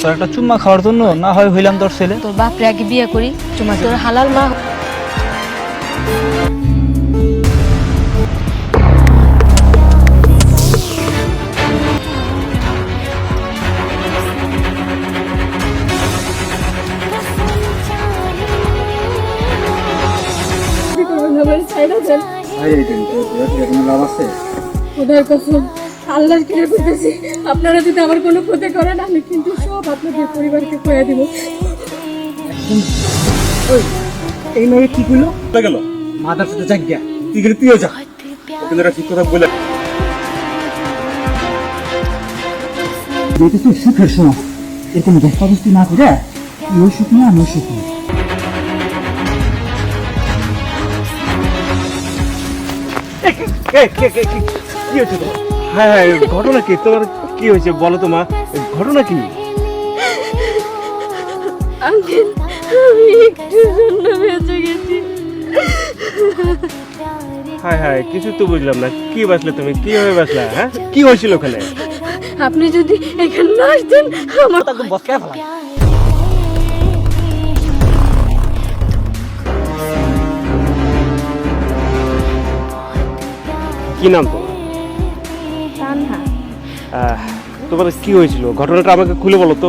তোর একটা চুম্মা খাওয়ার জন্য না হয় হইলাম তোর ছেলে তোর বাপরে আগে বিয়ে করি তোমার তোর হালাল মা আমার আছে কসম আল্লাহর কিরে কইতেছি আপনারা যদি আমার কোনো ক্ষতি করেন আমি কিন্তু সব আপনাদের পরিবারকে কয়ে দিব। এই মেয়ে কি করল? কোথায় গেল। মাদার সাথে যাক গিয়া। তুই গেলে তুইও যা। ওখানে একটা ঠিক কথা বলে যেহেতু তুই সুখের সময় এরকম না করে তুই ওই সুখ নিয়ে আমি ওই সুখ কি হয়েছে তোমার হ্যাঁ হ্যাঁ ঘটনা কি? তোমার কি হয়েছে বলো তো মা? ঘটনা কি? আমি একটু জন্য বেঁচে গেছি। হ্যাঁ হ্যাঁ কিছু তো বুঝলাম না। কি বাসলে তুমি? কীভাবে বাসলা হ্যাঁ? কি হয়েছিল ওখানে? আপনি যদি এখানে না আসতেন আমার একদম বসকায় ফেলা? কি নাম তোমার? তোমার কি হয়েছিল? ঘটনাটা আমাকে খুলে বলো তো।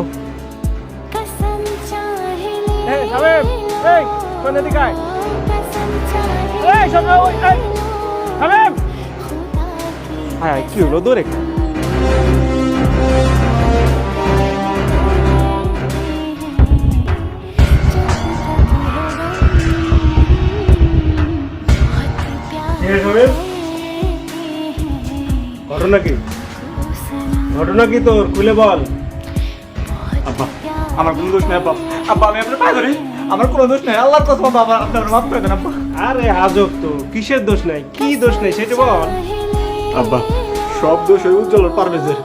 হ্যাঁ কি হলো? দৌড়ে ঘটনা কি? ঘটনা কি তোর? খুলে বল। আব্বা আমার কোনো দোষ নেই আব্বা। আব্বা আমি আপনার পায়ে ধরি আমার কোনো দোষ নেই। আল্লাহর কসম আব্বা আমার আপনার মাফ করে দেন আব্বা। আরে আজব তো কিসের দোষ নাই? কি দোষ নাই সেটা বল। আব্বা সব দোষ ওই উজ্জ্বলের পারভেজের।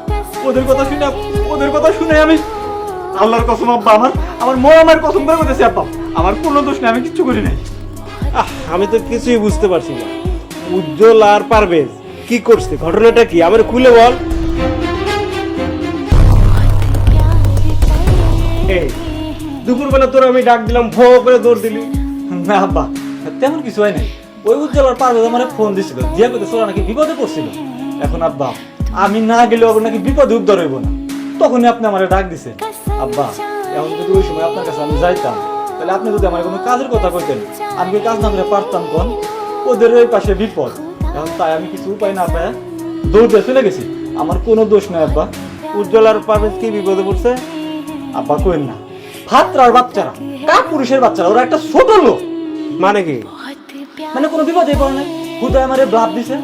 ওদের কথা শুনে ওদের কথা শুনে আমি আল্লাহর কসম আব্বা আমার আমার মা আমার কসম করে বলতেছি আব্বা। আমার কোনো দোষ নেই আমি কিচ্ছু করি নাই। আহ, আমি তো কিছুই বুঝতে পারছি না। উজ্জ্বল আর পারভেজ কি করছে? ঘটনাটা কি? আমার খুলে বল। দুপুরবেলা তোর আমি ডাক দিলাম, ভো করে দৌড় দিলি। না, আব্বা, তেমন কিছু হয় নাই। ওই উজ্জ্বল আর পারভেজ আমার ফোন দিছিল। জিয়া করতে সোরা নাকি বিপদে পড়ছিল। এখন আব্বা, আমি না গেলেও আবার নাকি বিপদে উদ্ধার হইব না। তখনই আপনি আমার ডাক দিছে আব্বা, এখন যদি ওই সময় আপনার কাছে আমি যাইতাম, তাহলে আপনি যদি আমার কোনো কাজের কথা কইতেন, আমি কাজ না করে পারতাম কোন? ওদের ওই পাশে বিপদ। এখন তাই আমি কিছু উপায় না পাই দৌড়তে চলে গেছি। আমার কোনো দোষ নাই, আব্বা। উজ্জ্বলার পারভেজ কি বিপদে পড়ছে? আব্বা, কইন না। ভাত্রার বাচ্চারা কা পুরুষের বাচ্চারা, ওরা একটা ছোট লোক। মানে কি? মানে কোনো বিপদে পড়ে না হুদায় আমারে ব্লাব দিছে।